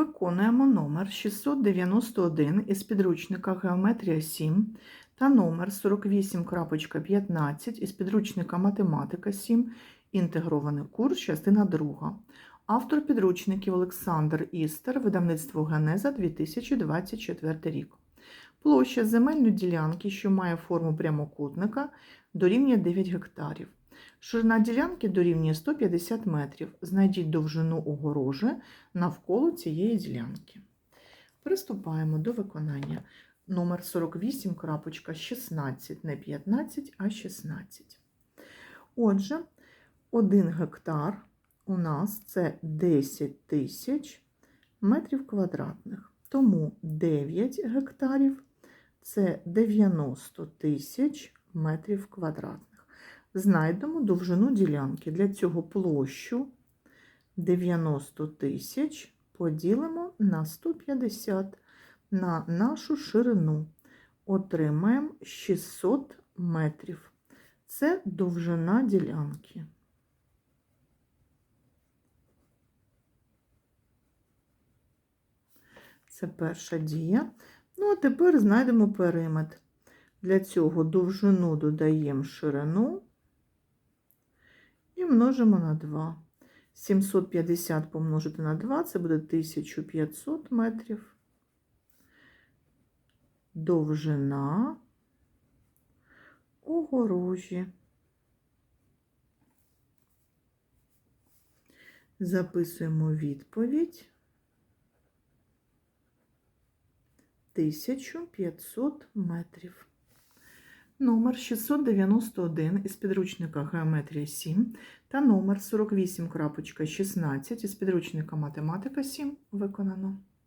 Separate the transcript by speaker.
Speaker 1: Виконуємо номер 691 із підручника Геометрія 7 та номер 48.15 із підручника Математика 7, інтегрований курс, частина 2. Автор підручників Олександр Істер, видавництво Генеза 2024 рік. Площа земельної ділянки, що має форму прямокутника, дорівнює 9 гектарів. Ширина ділянки дорівнює 150 метрів. Знайдіть довжину огорожі навколо цієї ділянки. Приступаємо до виконання. Номер 48.16, не 15, а 16. Отже, 1 гектар у нас це 10 тисяч метрів квадратних. Тому 9 гектарів це 90 тисяч метрів квадратних. Знайдемо довжину ділянки. Для цього площу 90 тисяч поділимо на 150 на нашу ширину. Отримаємо 600 метрів. Це довжина ділянки. Це перша дія. Ну, а тепер знайдемо периметр. Для цього довжину додаємо ширину і множимо на 2. 750 помножити на 2 це буде 1500 метрів. Довжина огорожі. Записуємо відповідь 1500 метрів. Номер 691 із підручника Геометрія 7 та номер 48.16 із підручника Математика 7 виконано.